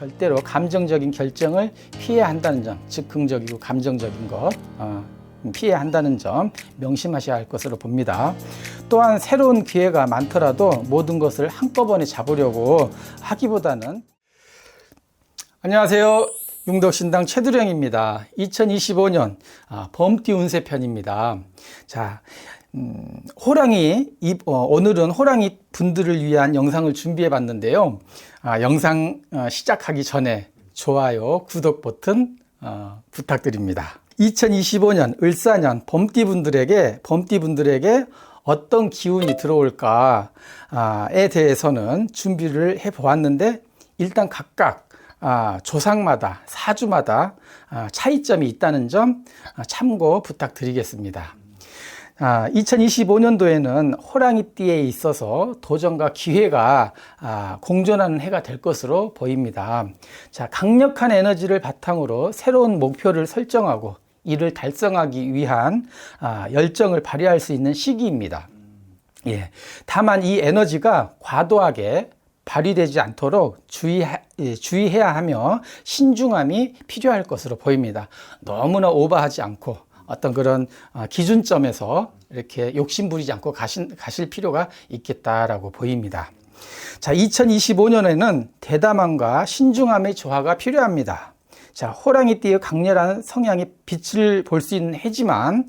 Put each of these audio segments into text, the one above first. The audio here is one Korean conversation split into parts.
절대로 감정적인 결정을 피해야 한다는 점, 즉흥적이고 감정적인 것 어, 피해야 한다는 점 명심하셔야 할 것으로 봅니다. 또한 새로운 기회가 많더라도 모든 것을 한꺼번에 잡으려고 하기보다는 안녕하세요. 용덕신당 최두령입니다. 2025년 아, 범띠 운세 편입니다. 자, 음, 호랑이 이- 어, 오늘은 호랑이 분들을 위한 영상을 준비해 봤는데요. 아, 영상 어, 시작하기 전에 좋아요, 구독 버튼 어, 부탁드립니다. 2025년 을사년 범띠 분들에게 범띠 분들에게 어떤 기운이 들어올까에 대해서는 준비를 해 보았는데 일단 각각 아, 조상마다 사주마다 아, 차이점이 있다는 점 아, 참고 부탁드리겠습니다. 아, 2025년도에는 호랑이띠에 있어서 도전과 기회가 아, 공존하는 해가 될 것으로 보입니다. 자, 강력한 에너지를 바탕으로 새로운 목표를 설정하고 이를 달성하기 위한 아, 열정을 발휘할 수 있는 시기입니다. 예. 다만 이 에너지가 과도하게 발휘되지 않도록 주의하, 예, 주의해야 하며 신중함이 필요할 것으로 보입니다. 너무나 오버하지 않고 어떤 그런 어, 기준점에서 이렇게 욕심부리지 않고 가신, 가실 필요가 있겠다라고 보입니다. 자, 2025년에는 대담함과 신중함의 조화가 필요합니다. 자, 호랑이띠의 강렬한 성향이 빛을 볼 수 있는 해지만,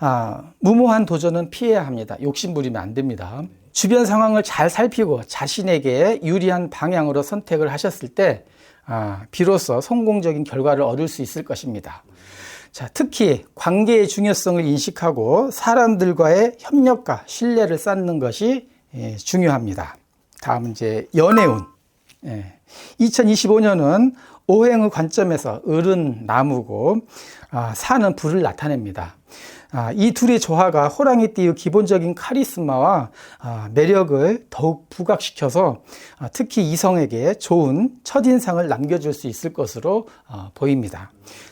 아, 무모한 도전은 피해야 합니다. 욕심부리면 안 됩니다. 주변 상황을 잘 살피고 자신에게 유리한 방향으로 선택을 하셨을 때, 아, 비로소 성공적인 결과를 얻을 수 있을 것입니다. 자, 특히 관계의 중요성을 인식하고 사람들과의 협력과 신뢰를 쌓는 것이 예, 중요합니다. 다음 이제 연애운. 예. 2025년은 오행의 관점에서 을은 나무고 아, 산은 불을 나타냅니다. 아, 이 둘의 조화가 호랑이띠의 기본적인 카리스마와 아, 매력을 더욱 부각시켜서 아, 특히 이성에게 좋은 첫인상을 남겨줄 수 있을 것으로 어, 보입니다.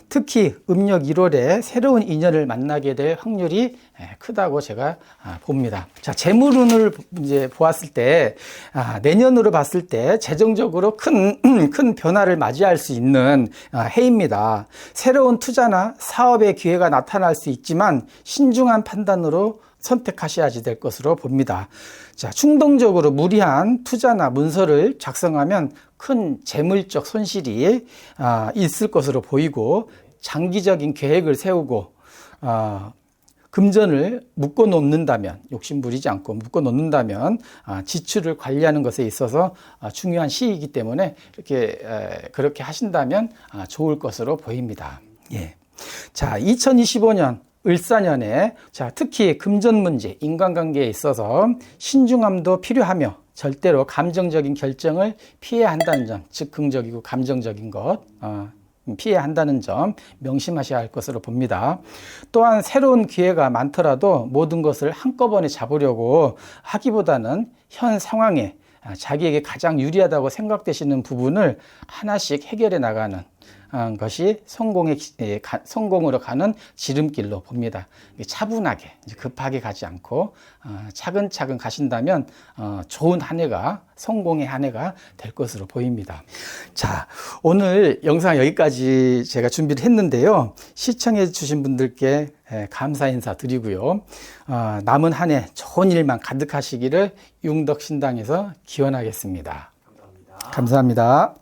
특히 음력 1월에 새로운 인연을 만나게 될 확률이 예, 크다고 제가 아, 봅니다. 자, 재물운을 이제 보았을 때, 아, 내년으로 봤을 때 재정적으로 큰, 큰 변화를 맞이할 수 있는 아, 해입니다. 새로운 투자나 사업의 기회가 나타날 수 있지만 신중한 판단으로 선택하셔야지 될 것으로 봅니다. 자, 충동적으로 무리한 투자나 문서를 작성하면 큰 재물적 손실이 아, 있을 것으로 보이고 장기적인 계획을 세우고 아, 금전을 묶어 놓는다면 욕심 부리지 않고 묶어 놓는다면 아, 지출을 관리하는 것에 있어서 아, 중요한 시이기 때문에 이렇게 에, 그렇게 하신다면 아, 좋을 것으로 보입니다. 예. 자, 2025년 을사년에 자, 특히 금전 문제, 인간관계에 있어서 신중함도 필요하며 절대로 감정적인 결정을 피해야 한다는 점, 즉흥적이고 감정적인 것, 어, 피해야 한다는 점 명심하셔야 할 것으로 봅니다. 또한 새로운 기회가 많더라도 모든 것을 한꺼번에 잡으려고 하기보다는 현 상황에 아, 자기에게 가장 유리하다고 생각되시는 부분을 하나씩 해결해 나가는 어, 것이 성공의 기- 예, 가- 성공으로 가는 지름길로 봅니다. 차분하게 급하게 가지 않고 어, 차근차근 가신다면 어, 좋은 한 해가 성공의 한 해가 될 것으로 보입니다. 자, 오늘 영상 여기까지 제가 준비를 했는데요. 시청해 주신 분들께 예, 감사 인사 드리고요. 어, 남은 한 해 좋은 일만 가득하시기를 융덕신당에서 기원하겠습니다. 감사합니다. 감사합니다.